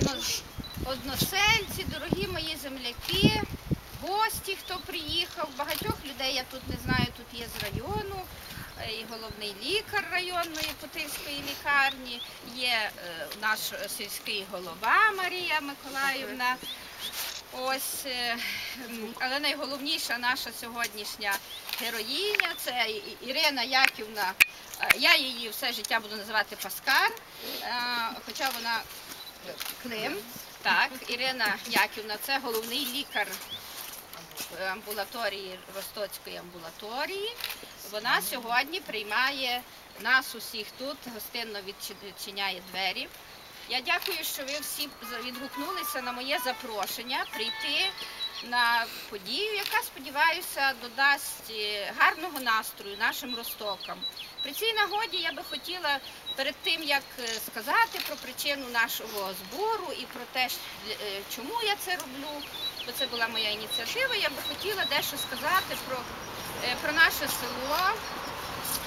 одно- односельці, дорогі мої земляки, гості, хто приїхав. Багатьох людей я тут не знаю, тут є з району. е, І головний лікар районної Путильської лікарні, є е, наш сільський голова Марія Миколаївна. Ось, е, але найголовніша наша сьогоднішня героїня це Ірина Яківна. Я її все життя буду називати Паскар, хоча вона Клим. Так, Ірина Яківна, це головний лікар е, амбулаторії Ростоцької амбулаторії. Вона сьогодні приймає нас усіх тут, гостинно відчиняє двері. Я дякую, що ви всі відгукнулися на моє запрошення прийти на подію, яка, сподіваюся, додасть е, гарного настрою нашим ростокам. При цій нагоді я би хотіла перед тим, як е, сказати про причину нашого збору і про те, е, чому я це роблю, бо це була моя ініціатива, я би хотіла дещо сказати про, про наше село.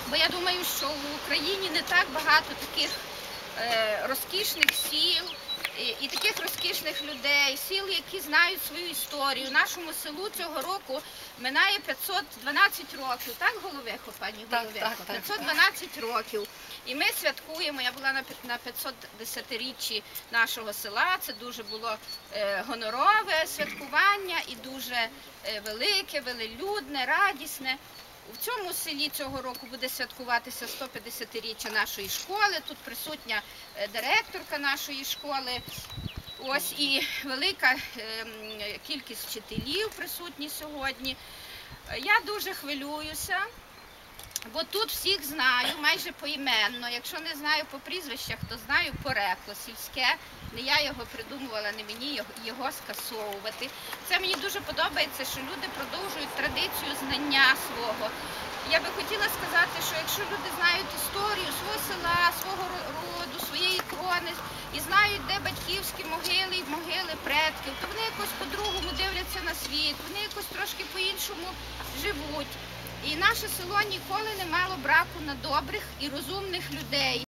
Бо я думаю, що в Україні не так багато таких розкішних сіл і, таких розкішних людей, сіл, які знають свою історію. Нашому селу цього року минає 512 років. Так, Головихо, пані Головихо? так, так. 512 років. І ми святкуємо. Я була на 510-річчі нашого села. Це дуже було е, гонорове святкування і дуже е, велике, велелюдне, радісне. В цьому селі цього року буде святкуватися 150-річчя нашої школи. Тут присутня е, директорка нашої школи. Ось і велика ем, кількість вчителів присутні сьогодні. Е, Я дуже хвилююся, бо тут всіх знаю, майже поіменно. Якщо не знаю по прізвищах, то знаю порекло сільське. Не я його придумувала, не мені його, скасовувати. Це мені дуже подобається, що люди продовжують традицію знання свого. Я би хотіла сказати, що якщо люди знають історію свого села, свого роду, своєї крони і знають, де батьківські могили і могили предків, то вони якось по-другому дивляться на світ, вони якось трошки по-іншому живуть. І наше село ніколи не мало браку на добрих і розумних людей.